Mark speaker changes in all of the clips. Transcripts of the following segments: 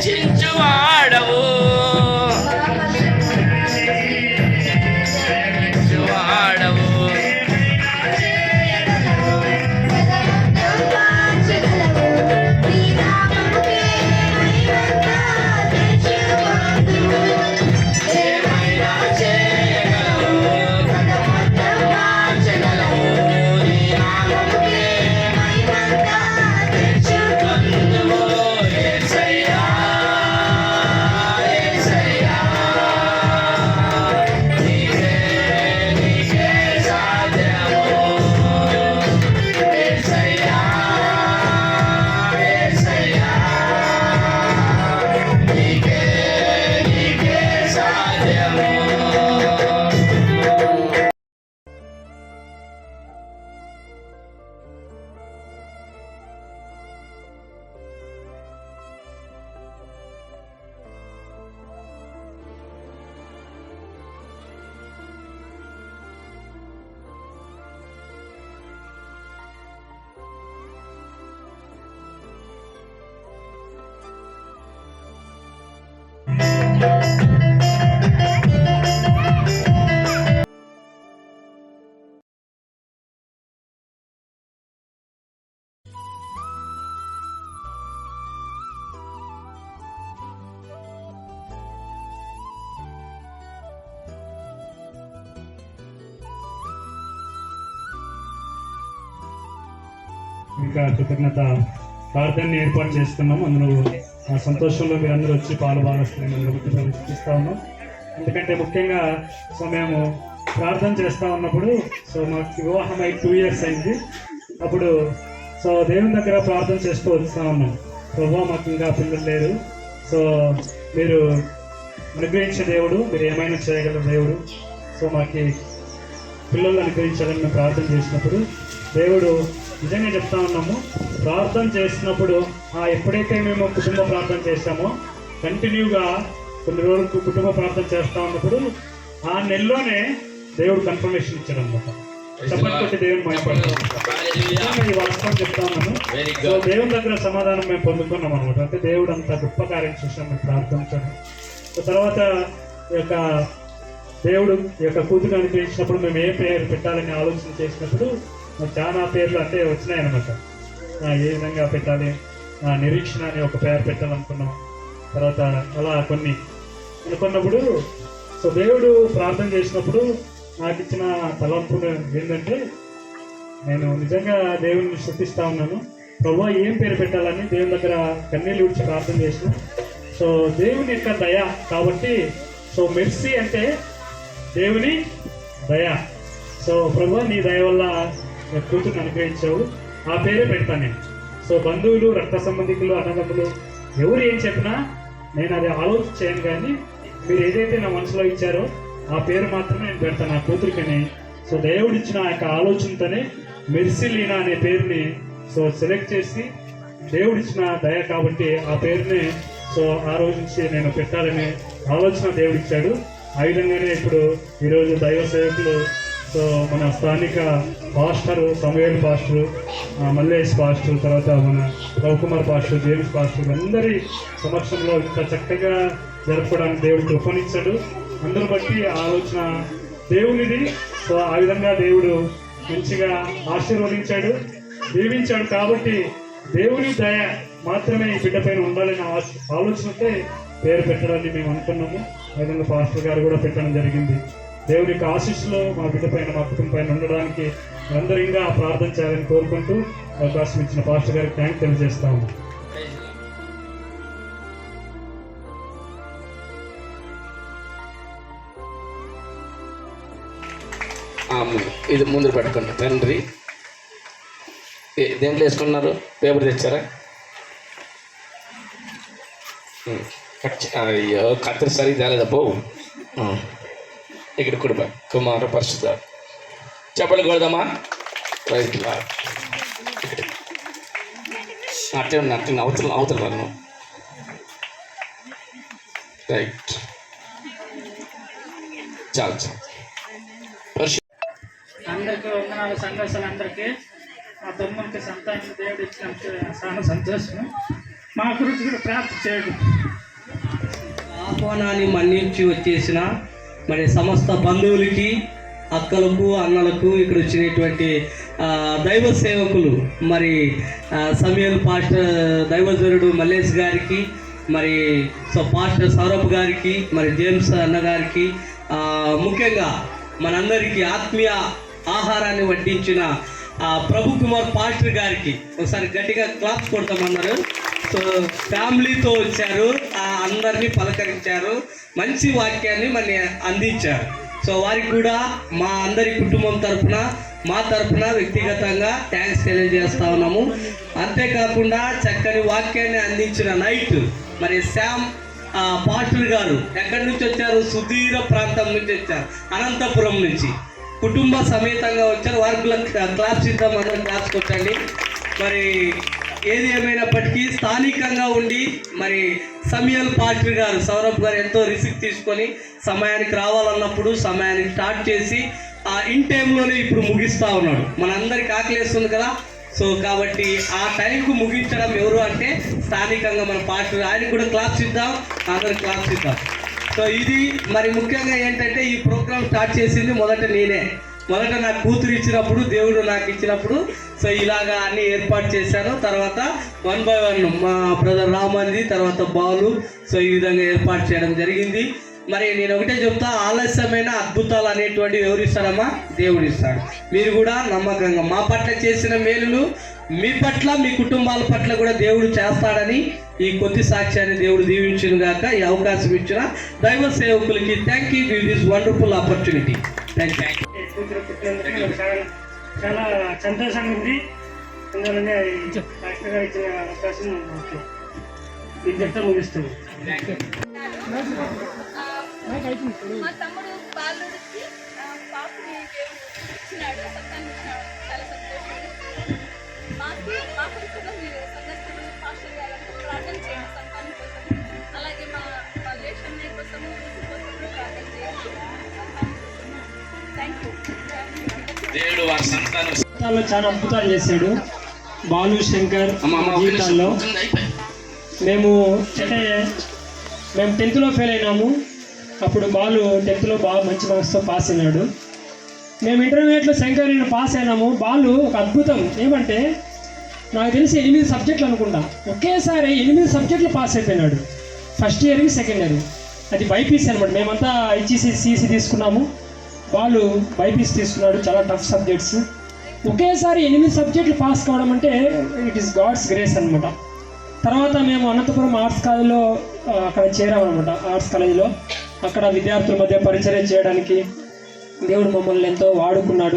Speaker 1: 庆祝啊 ఇంకా కృతజ్ఞత ప్రార్థన ఏర్పాటు చేస్తున్నాము అందులో ఆ సంతోషంలో మీరందరూ వచ్చి పాలు భాగస్వామ్యం చూపిస్తా ఉన్నాం. ఎందుకంటే ముఖ్యంగా సో మేము ప్రార్థన చేస్తా ఉన్నప్పుడు సో మాకు వివాహం అయి టూ ఇయర్స్ అయింది. అప్పుడు సో దేవుని దగ్గర ప్రార్థన చేస్తూ వస్తూ ఉన్నాం. ప్రభు మాకు ఇంకా పిల్లలు లేరు. సో మీరు అనుగ్రహించే దేవుడు మీరు ఏమైనా చేయగల దేవుడు. సో మాకు పిల్లలు అనుగ్రహించాలని మేము ప్రార్థన చేసినప్పుడు దేవుడు నిజంగా చెప్తా ఉన్నాము. ప్రార్థన చేసినప్పుడు ఆ ఎప్పుడైతే మేము కుటుంబ ప్రార్థన చేస్తామో కంటిన్యూగా కొన్ని రోజులకు కుటుంబ ప్రార్థన చేస్తా ఉన్నప్పుడు ఆ నెలలోనే దేవుడు కన్ఫర్మేషన్ ఇచ్చాడు అనమాట చెప్పండి కొట్టి దేవుని మాట్లాడతాం ఈ వాస్తవం సో దేవుని దగ్గర సమాధానం మేము పొందుకున్నాం అనమాట అంటే దేవుడు అంత గొప్ప కార్యం చూసాం మేము ప్రార్థించడం. సో తర్వాత ఈ యొక్క దేవుడు ఈ యొక్క కూతురు అనుగ్రహించినప్పుడు మేము ఏ పేరు పెట్టాలని ఆలోచన చేసినప్పుడు మరి చాలా పేర్లు అంటే వచ్చినాయన్నమాట. ఏ విధంగా పెట్టాలి? ఆ, నిరీక్షణ అని ఒక పేరు పెట్టాలనుకున్నాం. తర్వాత అలా కొన్ని అనుకున్నప్పుడు సో దేవుడు ప్రార్థన చేసినప్పుడు నాకు ఇచ్చిన తలంపు ఏంటంటే నేను నిజంగా దేవుడిని శృతిస్తా ఉన్నాను. ప్రభు ఏం పేరు పెట్టాలని దేవుని దగ్గర కన్నీళ్ళు విడిచి ప్రార్థన చేసిన. సో దేవుని యొక్క దయ కాబట్టి సో మెర్సీ అంటే దేవుని దయ. సో ప్రభు నీ దయ వల్ల నా అనుగ్రహించావు ఆ పేరే పెడతాను నేను. సో బంధువులు రక్త సంబంధికులు అన్నదమ్ములు ఎవరు ఏం చెప్పినా నేను అది ఆలోచించాను కానీ మీరు ఏదైతే నా మనసులో ఇచ్చారో ఆ పేరు మాత్రమే నేను పెడతాను నా కూతురికని. సో దేవుడు ఇచ్చిన ఆ యొక్క ఆలోచనతోనే మెర్సిలీనా అనే పేరుని సో సెలెక్ట్ చేసి దేవుడు ఇచ్చిన దయ కాబట్టి ఆ పేరుని సో ఆ రోజు నుంచి నేను పెట్టాలనే ఆలోచన దేవుడు ఇచ్చాడు ఆ విధంగానే ఇప్పుడు ఈరోజు దైవ సేవకులు సో మన స్థానిక pastor Samuel pastor Mallesh pastor తర్వాత మన రవికుమార్ పాస్టర్ జేమ్స్ పాస్టర్ అందరి సమక్షంలో ఇంత చక్కగా జరపడానికి దేవుడు కృపణించాడు అందరు బట్టి ఆలోచన దేవునిది. సో ఆ విధంగా దేవుడు మంచిగా ఆశీర్వదించాడు దీవించాడు కాబట్టి దేవుని దయ మాత్రమే ఈ బిడ్డ పైన ఉండాలనే ఆశ- ఆలోచనతో పేరు పెట్టడాన్ని మేము అనుకున్నాము. ఆ విధంగా పాస్టర్ గారు కూడా పెట్టడం జరిగింది. దేవుని యొక్క ఆశీస్సులో మా బిడ్డ పైన మా కుటుంబం పైన ఉండడానికి అందరూ ఇంకా ప్రార్థన చేయాలని కోరుకుంటూ అవకాశం ఇచ్చిన పాస్టర్ గారికి థ్యాంక్ తెలియజేస్తాము.
Speaker 2: ఇది ముందు పెట్టుకోండి. తండ్రి దేంట్లో వేసుకున్నారు? పేపర్ తెచ్చారా? అయ్యో కత్తిరి సరిగ్గా తేలేదా? బాబు ఇక్కడ కుటుంబ కుమార పరిశుద్ధ. చెప్పలు కొడదామా? రైట్. అట్లే ఉన్నా అవతల అవతల వాళ్ళు రైట్ చాలు చాలు.
Speaker 3: అందరికీ వందనాలు సంఘర్షాలందరికీ మా తమ్మునికి సంతానం దేవుడు ఇచ్చినందుకు చాలా సంతోషం మా గురించి కూడా ప్రార్థన చేయడం.
Speaker 4: ఆహ్వానాన్ని మన్నించి వచ్చేసిన మరి సమస్త బంధువులకి అక్కలకు అన్నలకు ఇక్కడ వచ్చినటువంటి దైవ సేవకులు మరి సమయల్ పాస్టర్ దైవజనుడు మల్లేష్ గారికి మరి సో పాస్టర్ సౌరభ్ గారికి మరి జేమ్స్ అన్న గారికి ముఖ్యంగా మనందరికీ ఆత్మీయ ఆహారాన్ని వడ్డించిన ఆ, ప్రభు కుమార్ పాస్టర్ గారికి ఒకసారి గట్టిగా క్లాప్స్ కొడతామన్నారు. సో ఫ్యామిలీతో వచ్చారు. ఆ అందరినీ పలకరించారు. మంచి వాక్యాన్ని మన అందించారు. సో వారికి కూడా మా అందరి కుటుంబం తరపున మా తరపున వ్యక్తిగతంగా థ్యాంక్స్ తెలియజేస్తా ఉన్నాము. అంతేకాకుండా చక్కని వాక్యాన్ని అందించిన నైట్ మరి శామ్ పాస్టర్ గారు ఎక్కడి నుంచి వచ్చారు? సుదీర ప్రాంతం నుంచి వచ్చారు. అనంతపురం నుంచి. కుటుంబ సమేతంగా వచ్చారు. వారికి క్లాప్స్ ఇద్దాం అందరం క్లాప్స్కి వచ్చండి. మరి ఏది ఏమైనప్పటికీ స్థానికంగా ఉండి మరి సమయల్ పాటిల్ గారు సౌరభ్ గారు ఎంతో రిస్క్ తీసుకొని సమయానికి రావాలన్నప్పుడు సమయానికి స్టార్ట్ చేసి ఆ ఇన్ టైంలోనే ఇప్పుడు ముగిస్తూ ఉన్నాడు. మనందరికి ఆకలేస్తుంది కదా? సో కాబట్టి ఆ టైంకు ముగించడం ఎవరు అంటే స్థానికంగా మన పాటలు ఆయనకు కూడా క్లాప్స్ ఇద్దాం అందరికి క్లాప్స్ ఇద్దాం సో ఇది మరి ముఖ్యంగా ఏంటంటే ఈ ప్రోగ్రామ్ స్టార్ట్ చేసింది మొదట నేనే. మొదట నాకు కూతురు ఇచ్చినప్పుడు దేవుడు నాకు ఇచ్చినప్పుడు సో ఇలాగా అన్ని ఏర్పాటు చేశాను తర్వాత వన్ బై వన్ మా బ్రదర్ రామంది తర్వాత బాలు. సో ఈ విధంగా ఏర్పాటు చేయడం జరిగింది. మరి నేను ఒకటే చెప్తా ఆలస్యమైన అద్భుతాలు అనేటువంటివి ఎవరు ఇస్తారమ్మా? దేవుడు ఇస్తాడు. మీరు కూడా నమ్మకంగా మా పట్ల చేసిన మేలులు మీ పట్ల మీ కుటుంబాల పట్ల కూడా దేవుడు చేస్తాడని ఈ కొద్ది సాక్ష్యాన్ని దేవుడు దీవించును గాక ఈ అవకాశం ఇచ్చిన దైవ సేవకులకి thank you this wonderful opportunity thank you
Speaker 3: చాలా సంతోషంగా ఉంది. అందువల్లనే యాక్టర్గా ఇచ్చిన అవకాశం ఓకే. ఇంతటితో ముగిస్తుంది.
Speaker 5: దేవుడు
Speaker 2: వారి సంతానం.
Speaker 6: చాలా అద్భుతాలు చేశాడు. బాలు శంకర్. జీవితాల్లో. మేము అంటే మేము టెన్త్లో ఫెయిల్ అయినాము. అప్పుడు బాలు టెన్త్లో బాగా మంచి మార్క్స్తో పాస్ అయినాడు. మేము ఇంటర్మీడియట్లో శంకర్ నేను పాస్ అయినాము. బాలు ఒక అద్భుతం. ఏమంటే నాకు తెలిసి ఎనిమిది సబ్జెక్టులు అనుకుంటా. ఒకేసారి ఎనిమిది సబ్జెక్టులు పాస్ అయిపోయినాడు. ఫస్ట్ ఇయర్కి సెకండ్ ఇయర్ అది బైపీసీ అనమాట. మేమంతా హెచ్ఈసి సిఈసి తీసుకున్నాము. వాళ్ళు బైపీసీ తీసుకున్నాడు చాలా టఫ్ సబ్జెక్ట్స్ ఒకేసారి ఎనిమిది సబ్జెక్టులు పాస్ కావడం అంటే ఇట్ ఈస్ గాడ్స్ గ్రేస్ అనమాట తర్వాత మేము అనంతపురం ఆర్ట్స్ కాలేజీలో అక్కడ చేరామన్నమాట ఆర్ట్స్ కాలేజీలో అక్కడ విద్యార్థుల మధ్య పరిచయం చేయడానికి దేవుడు మమ్మల్ని ఎంతో వాడుకున్నాడు.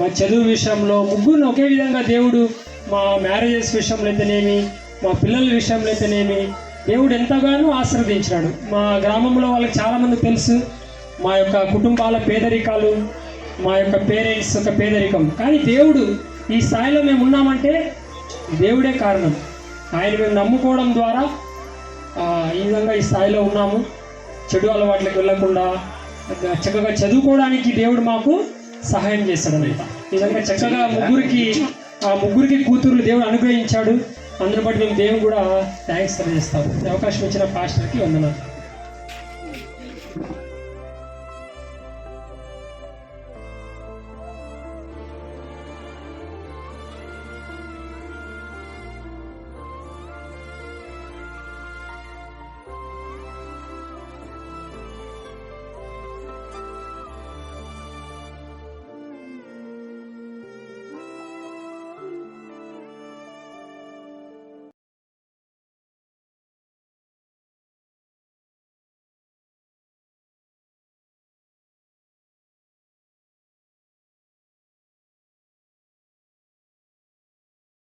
Speaker 6: మా చదువు విషయంలో ముగ్గురిని ఒకే విధంగా దేవుడు మా మ్యారేజెస్ విషయంలో అయితేనేమి మా పిల్లల విషయంలో అయితేనేమి దేవుడు ఎంతగానో ఆశీర్వదించినాడు. మా గ్రామంలో వాళ్ళకి చాలామంది తెలుసు. మా యొక్క కుటుంబాల పేదరికాలు మా యొక్క పేరెంట్స్ యొక్క పేదరికం. కానీ దేవుడు ఈ స్థాయిలో మేము ఉన్నామంటే దేవుడే కారణం. ఆయన మేము నమ్ముకోవడం ద్వారా ఈ విధంగా ఈ స్థాయిలో ఉన్నాము. చెడు అలవాట్లకు వెళ్ళకుండా చక్కగా చదువుకోవడానికి దేవుడు మాకు సహాయం చేస్తాడు అనమాట ఈ విధంగా చక్కగా ముగ్గురికి ఆ ముగ్గురికి కూతురు దేవుడు అనుగ్రహించాడు. అందుని బట్టి మేము దేవుడు కూడా థ్యాంక్స్ తెలియజేస్తాము. అవకాశం ఇచ్చిన పాస్టర్కి వందనాలు.